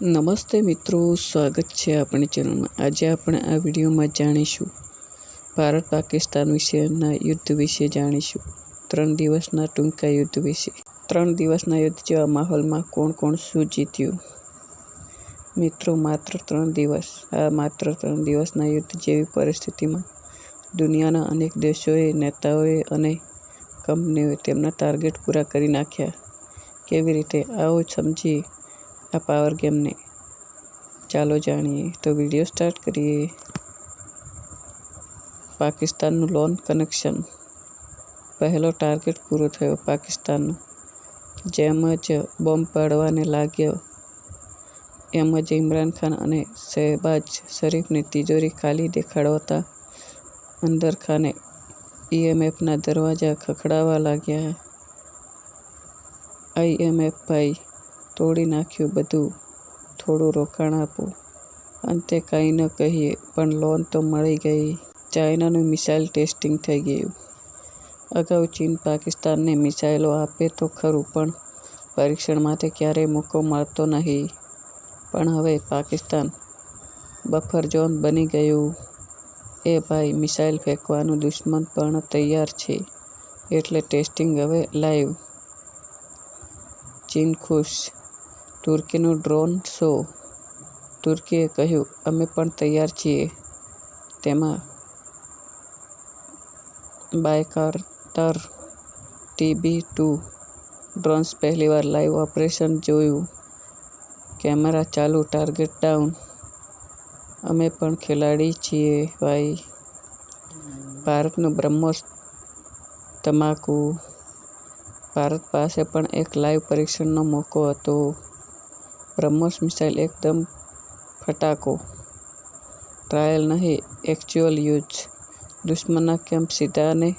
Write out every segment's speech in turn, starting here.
નમસ્તે મિત્રો, સ્વાગત છે આપણી ચેનલમાં. આજે આપણે આ વિડીયોમાં જાણીશું ભારત પાકિસ્તાન વિશેના યુદ્ધ વિશે જાણીશું. ત્રણ દિવસના ટૂંકા યુદ્ધ વિશે. ત્રણ દિવસના યુદ્ધ જેવા માહોલમાં કોણ કોણ શું જીત્યું? મિત્રો, માત્ર ત્રણ દિવસ. આ માત્ર ત્રણ દિવસના યુદ્ધ જેવી પરિસ્થિતિમાં દુનિયાના અનેક દેશોએ, નેતાઓએ અને કંપનીઓએ તેમના ટાર્ગેટ પૂરા કરી નાખ્યા. કેવી રીતે? આવો સમજી આ પાવર ગેમને ચાલો જાણીએ. તો વીડિયો સ્ટાર્ટ કરીએ. પાકિસ્તાનનું લોન કનેક્શન પહેલો ટાર્ગેટ પૂરો થયો પાકિસ્તાનનો. જેમ જ બોમ્બ પાડવાને લાગ્યો, એમ જ ઇમરાન ખાન અને શહેબાજ શરીફની તિજોરી ખાલી દેખાડવાતા અંદર ખાને ઈએમએફના દરવાજા ખખડાવા લાગ્યા. આઈએમએફ ભાઈ તોડી નાખ્યું બધું, થોડું રોકાણ આપો. અંતે કાંઈ ન કહીએ, પણ લોન તો મળી ગઈ. ચાઇનાનું મિસાઇલ ટેસ્ટિંગ થઈ ગયું. અગાઉ ચીન પાકિસ્તાનને મિસાઇલો આપે તો ખરું, પણ પરીક્ષણ માટે ક્યારેય મોકો મળતો નહીં. પણ હવે પાકિસ્તાન બફર ઝોન બની ગયું. એ ભાઈ, મિસાઇલ ફેંકવાનું દુશ્મન પણ તૈયાર છે, એટલે ટેસ્ટિંગ હવે લાઈવ. ચીન ખુશ. તુર્કીનો ડ્રોન શો. તુર્કીએ કહ્યું, અમે પણ તૈયાર છીએ. તેમાં બાયકાર્ટર ટીબી ટુ ડ્રોન્સ પહેલીવાર લાઈવ ઓપરેશન જોયું. કેમેરા ચાલુ, ટાર્ગેટ ડાઉન. અમે પણ ખેલાડી છીએ ભાઈ. ભારતનું બ્રહ્મોસ તમાકુ. ભારત પાસે પણ એક લાઈવ પરીક્ષણનો મોકો હતો. બ્રહ્મોસ મિસાઇલ એકદમ ફટાકો. ટ્રાયલ નહીં એક્ચ્યુઅલ યુઝ દુશ્મનના કેમ્પ સીધા અને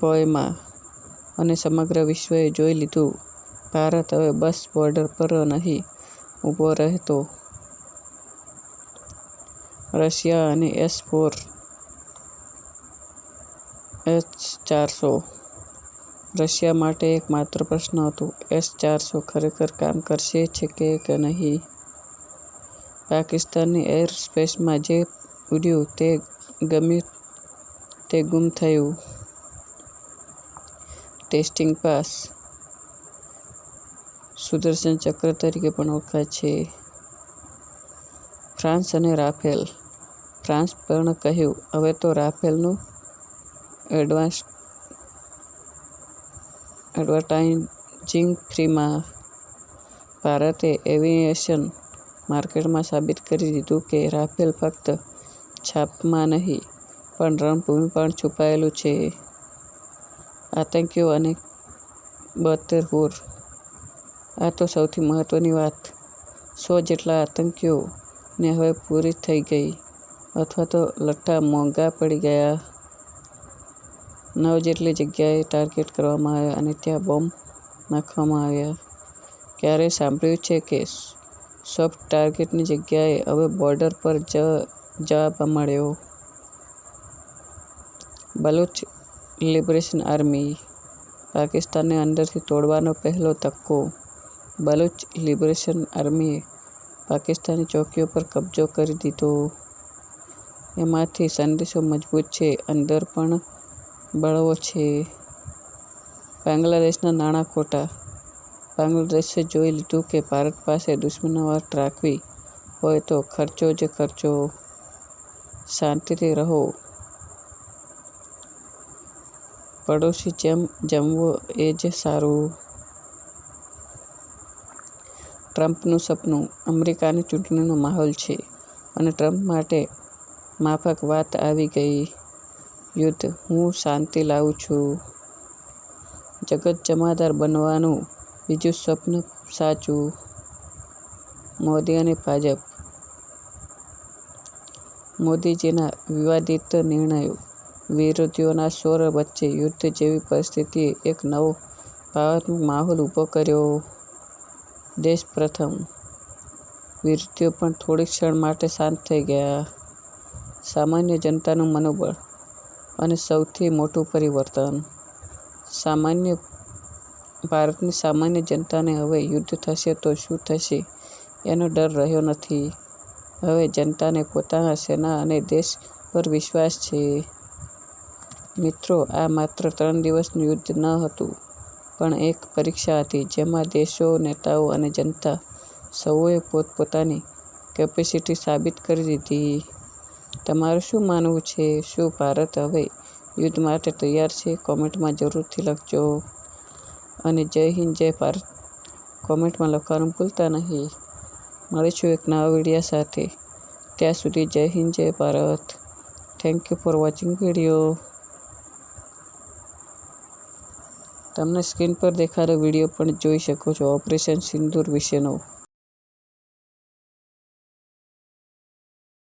બોયમાં અને સમગ્ર વિશ્વએ જોઈ લીધું. ભારત હવે બસ બોર્ડર પર નહીં, ઊભો રહેતો. રશિયા અને એસ ફોર એચ ચારસો. રશિયા માટે એક માત્ર પ્રશ્ન હતો, એસ ચારસો ખરેખર કામ કરશે છે કે નહીં? પાકિસ્તાનની એર સ્પેસમાં જે ઉડ્યું તે ગમ્યું તે ગુમ થયું. Testing pass. સુદર્શન ચક્ર તરીકે પણ ઓળખાય છે. ફ્રાન્સ અને રાફેલ. ફ્રાન્સ પણ કહ્યું, હવે તો રાફેલનું એડવાન્સ એડવર્ટાઇઝિંગ ફ્રીમાં ભારતે એવિએશન માર્કેટમાં સાબિત કરી દીધું કે રાફેલ ફક્ત છાપમાં નહીં, પણ રણભૂમિ પણ છુપાયેલું છે. આતંકીઓ અને બતરહુર આ તો સૌથી મહત્ત્વની વાત. સો જેટલા આતંકીઓને હવે પૂરી થઈ ગઈ, અથવા તો લઠ્ઠા મોંઘા પડી ગયા. નવ જેટલી જગ્યાએ ટાર્ગેટ કરવામાં આવ્યા અને ત્યાં બોમ્બ નાખવામાં આવ્યા. ક્યારેય સાંભળ્યું છે કે સોફ્ટ ટાર્ગેટની જગ્યાએ હવે બોર્ડર પર જ, જવાબ મળ્યો? બલુચ લિબરેશન આર્મી પાકિસ્તાનને અંદરથી તોડવાનો પહેલો તક્કો બલુચ લિબરેશન આર્મીએ પાકિસ્તાની ચોકીઓ પર કબજો કરી દીધો. એમાંથી સંદેશો મજબૂત છે. અંદર પણ બળવો છે. બાંગ્લાદેશના નાણાં ખોટા. બાંગ્લાદેશે જોઈ લીધું કે ભારત પાસે દુશ્મનો વાત રાખવી હોય તો ખર્ચો જ ખર્ચો. શાંતિથી રહો. પડોશી જેમ જમવો એ જ સારું. ટ્રમ્પનું સપનું અમેરિકાની ચૂંટણીનો માહોલ છે અને ટ્રમ્પ માટે માફક વાત આવી ગઈ. યુદ્ધ. હું શાંતિ લાવું છું. જગત જમાદાર બનવાનું બીજું સ્વપ્ન સાચું. મોદી અને ભાજપ. મોદીજીના વિવાદિત નિર્ણયો વિરોધીઓના સ્વર વચ્ચે યુદ્ધ જેવી પરિસ્થિતિએ એક નવો ભાવાત્મક માહોલ ઊભો કર્યો. દેશ પ્રથમ. વિરોધીઓ પણ થોડી ક્ષણ માટે શાંત થઈ ગયા. સામાન્ય જનતાનું મનોબળ અને સૌથી મોટું પરિવર્તન. સામાન્ય, ભારતની સામાન્ય જનતાને હવે યુદ્ધ થશે તો શું થશે? એનો ડર રહ્યો નથી. હવે જનતાને પોતાના સેના અને દેશ પર વિશ્વાસ છે. મિત્રો, આ માત્ર ત્રણ દિવસનું યુદ્ધ ન હતું, પણ એક પરીક્ષા હતી જેમાં દેશો, નેતાઓ અને જનતા સૌએ પોતપોતાની કેપેસિટી સાબિત કરી દીધી. તમારું શું માનવું છે? શું ભારત હવે યુદ્ધ માટે તૈયાર છે? કોમેન્ટમાં જરૂરથી લખજો. અને જય હિન્દ, જય ભારત. કોમેન્ટમાં લખવાનું ભૂલતા નહીં. મળીશું એક નવા વિડીયા સાથે. ત્યાં સુધી જય હિન્દ, જય Bharat. Thank you for watching video તમને સ્ક્રીન પર દેખાડો વીડિયો પણ જોઈ શકો છો. ઓપરેશન સિંદૂર વિશેનો.